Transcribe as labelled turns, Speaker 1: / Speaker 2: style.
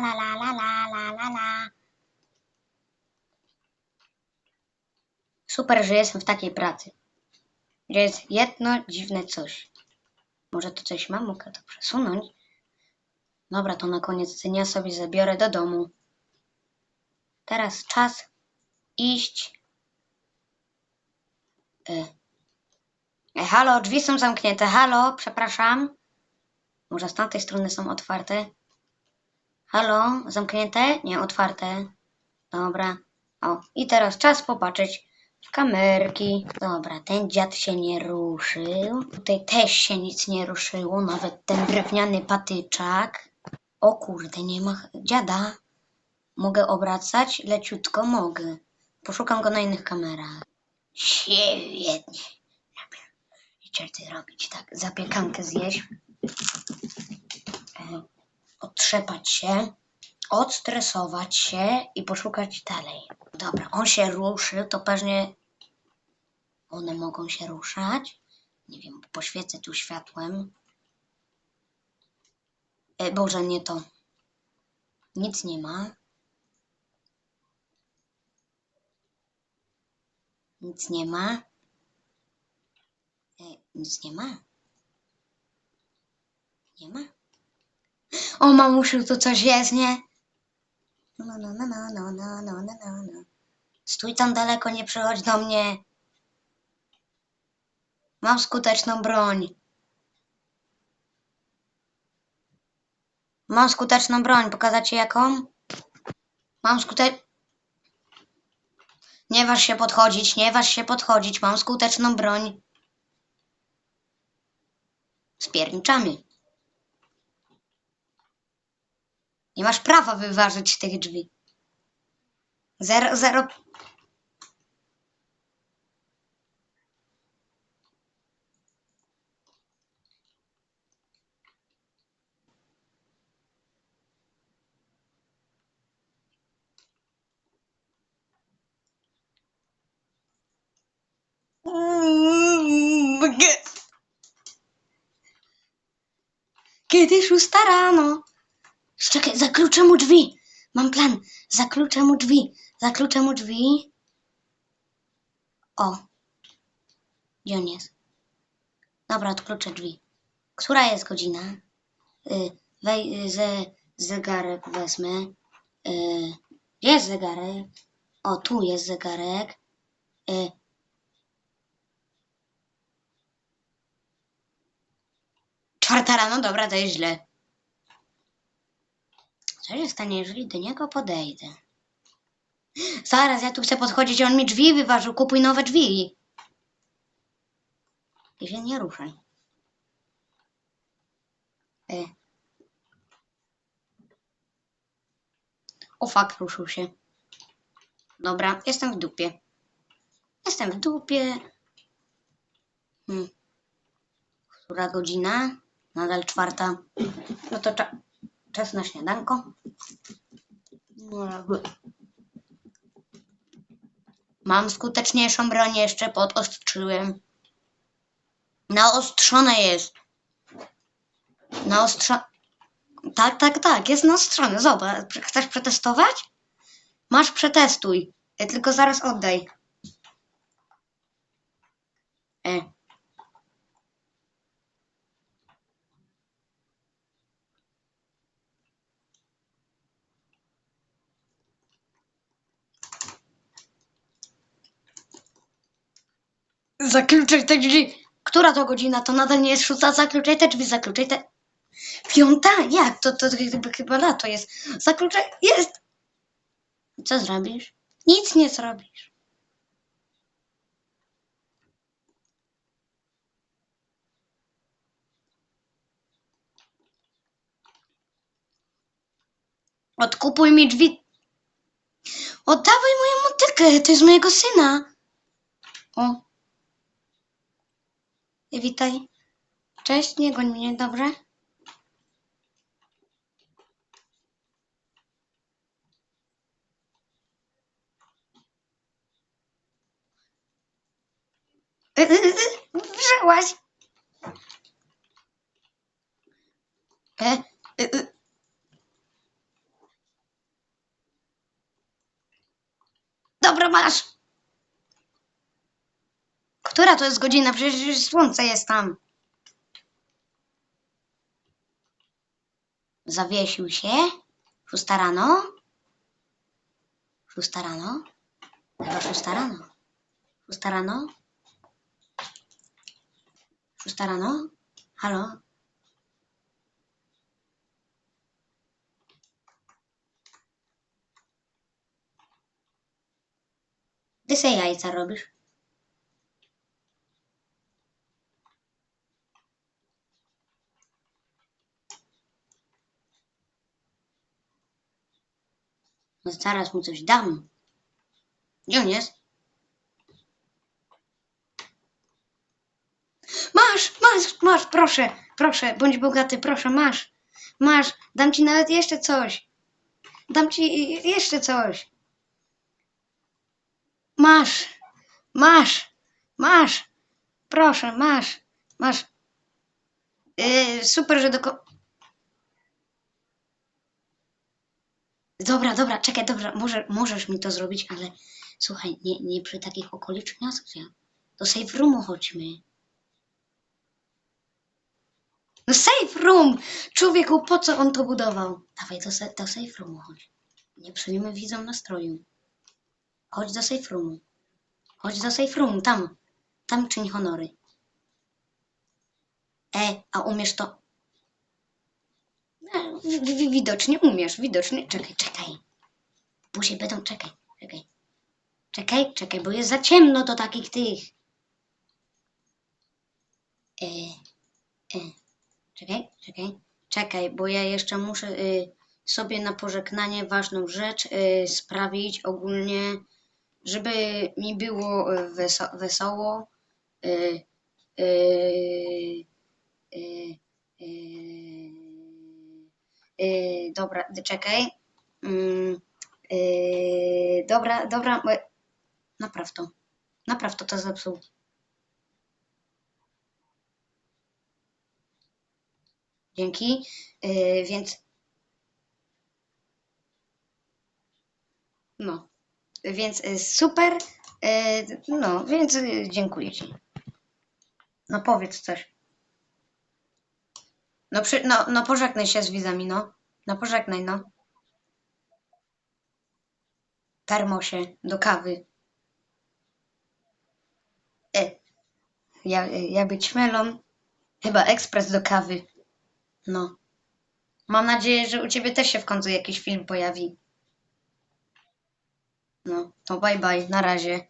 Speaker 1: la la la la la la la. Super, że jestem w takiej pracy. Gdzie jest jedno dziwne coś. Może to coś mam, mogę to przesunąć. Dobra, to na koniec dnia sobie zabiorę do domu. Teraz czas iść. E. E, halo, drzwi są zamknięte. Halo, przepraszam. Może z tamtej strony są otwarte? Halo, zamknięte? Nie, otwarte. Dobra. O, i teraz czas popatrzeć w kamerki. Dobra, ten dziad się nie ruszył. Tutaj też się nic nie ruszyło, nawet ten drewniany patyczak. O kurde, nie ma dziada. Mogę obracać? Leciutko mogę. Poszukam go na innych kamerach. Świetnie. Wiecie, ty robić tak? Zapiekankę zjeść. Otrzepać się. Odstresować się i poszukać dalej. Dobra, on się ruszył, to pewnie one mogą się ruszać. Nie wiem, poświecę tu światłem. E, Boże, nie to. Nic nie ma. Nic nie ma. E, nic nie ma. Nie ma. O, mamusiu, to coś jest, nie? No, no, no, no, no, no, no, no, no, no. Stój tam daleko, nie przychodź do mnie. Mam skuteczną broń. Mam skuteczną broń. Pokazać ci jaką? Mam skute... Nie waż się podchodzić, nie waż się podchodzić. Mam skuteczną broń. Z pierniczami. Nie masz prawa wyważyć tych drzwi. Zero, zero. Kiedy szósta rano. Czekaj, zakluczę mu drzwi. Mam plan. Zakluczę mu drzwi. Zakluczę mu drzwi. O. Gdzie on jest? Dobra, odkluczę drzwi. Która jest godzina? Y, wej, y, ze, zegarek wezmę. Y, gdzie jest zegarek? O, tu jest zegarek. Y, czwarta rano, dobra, to jest źle. Co się stanie, jeżeli do niego podejdę? Zaraz, ja tu chcę podchodzić, on mi drzwi wyważył. Kupuj nowe drzwi. I się nie ruszaj. E. O fuck, ruszył się. Dobra, jestem w dupie. Jestem w dupie. Hmm. Która godzina? Nadal czwarta. No to cza czas na śniadanko. Mam skuteczniejszą broń jeszcze, podostrzyłem. Naostrzone jest. Naostrza... Tak, tak, tak, jest naostrzone. Zobacz, chcesz przetestować? Masz, przetestuj. Tylko zaraz oddaj. E. Zakluczaj te drzwi. Która to godzina? To nadal nie jest szósta. Zakluczaj te drzwi, zakluczaj te... Piąta? Jak? To, to, to chyba, chyba lato jest. Zakluczaj... Jest! Co zrobisz? Nic nie zrobisz. Odkupuj mi drzwi. Oddawaj moją motykę, to jest mojego syna. O. Witaj. Cześć, nie goń mnie, dobrze? Yy, yy, yy, wrzełaś! E, e. Dobra, masz! Która to jest godzina? Przecież słońce jest tam. Zawiesił się. Szósta rano. Szósta rano. Chyba szósta rano. Szósta rano. Szósta rano. Halo? Ty se jajca robisz? Zaraz mu coś dam. Gdzie on jest? Masz, masz, masz, proszę, proszę, bądź bogaty, proszę, masz, masz, dam ci nawet jeszcze coś. Dam ci jeszcze coś. Masz, masz, masz, proszę, masz, masz. Yy, super, że do. Dobra, dobra, czekaj, dobra, może, możesz mi to zrobić, ale słuchaj, nie, nie przy takich okolicznościach. Do safe roomu chodźmy. No safe room! Człowieku, po co on to budował? Dawaj do, do safe roomu chodź. Nie psujmy widzom nastroju. Chodź do safe roomu. Chodź do safe roomu, tam. Tam czyń honory. E, a umiesz to? Wi- wi- widocznie umiesz, widocznie. Czekaj, czekaj. Buzie będą, czekaj, czekaj. Czekaj, czekaj, bo jest za ciemno do takich tych. E, e. Czekaj, czekaj, czekaj, bo ja jeszcze muszę y, sobie na pożegnanie ważną rzecz y, sprawić ogólnie, żeby mi było y, weso wesoło. Y, y, y, y, y, dobra, czekaj. Mm, y, dobra, dobra, napraw to. Napraw to, to zepsuł. Dzięki. Yy, więc. No. Więc y, super. Yy, no, więc y, dziękuję Ci. No powiedz coś. No, przy, no, no pożegnaj się z widzami, no. No pożegnaj, no. Termosie, do kawy. E, ja, ja być melon. Chyba ekspres do kawy. No. Mam nadzieję, że u Ciebie też się w końcu jakiś film pojawi. No, to bye bye, na razie.